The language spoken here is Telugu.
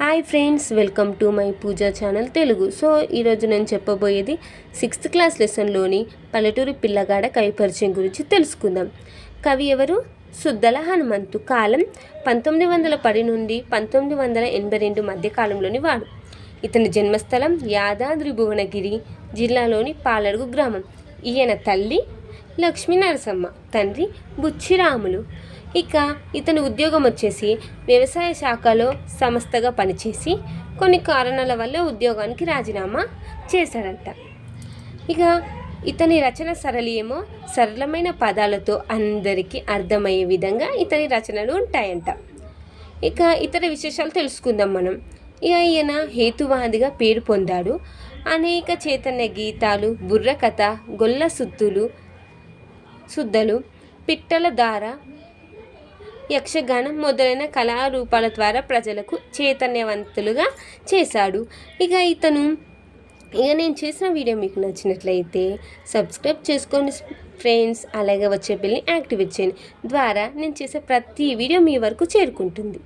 Hi friends welcome to my Pooja channel Telugu. So ఈరోజు నేను చెప్పబోయేది సిక్స్త్ క్లాస్ లెసన్లోని పల్లెటూరి పిల్లగాడ కవి పరిచయం గురించి తెలుసుకుందాం. కవి ఎవరు? సుద్దల హనుమంతు కాలం పంతొమ్మిది వందల పది నుండి పంతొమ్మిది వందల ఎనభై రెండు మధ్య కాలంలోని వాడు. ఇతని జన్మస్థలం యాదాద్రి భువనగిరి జిల్లాలోని పాలడుగు గ్రామం. ఈయన తల్లి లక్ష్మీ నరసమ్మ తండ్రి బుచ్చిరాములు. ఇక ఇతని ఉద్యోగం వచ్చేసి వ్యవసాయ శాఖలో సంస్థగా పనిచేసి కొన్ని కారణాల వల్ల ఉద్యోగానికి రాజీనామా చేశాడంట. ఇక ఇతని రచన సరళి ఏమో సరళమైన పదాలతో అందరికీ అర్థమయ్యే విధంగా ఇతని రచనలు ఉంటాయంట. ఇక ఇతర విశేషాలు తెలుసుకుందాం మనం. ఇక ఈయన హేతువాదిగా పేరు పొందాడు. అనేక చైతన్య గీతాలు బుర్రకథ గొల్ల సుత్తులు సుద్దలు పిట్టల దార యక్షగానం మొదలైన కళారూపాల ద్వారా ప్రజలకు చైతన్యవంతులుగా చేశాడు. ఇక ఇతను ఇక నేను చేసిన వీడియో మీకు నచ్చినట్లయితే సబ్స్క్రైబ్ చేసుకొని ఫ్రెండ్స్ అలాగే వచ్చే బిల్ని యాక్టివేట్ చేయండి ద్వారా నేను చేసే ప్రతి వీడియో మీ వరకు చేరుకుంటుంది.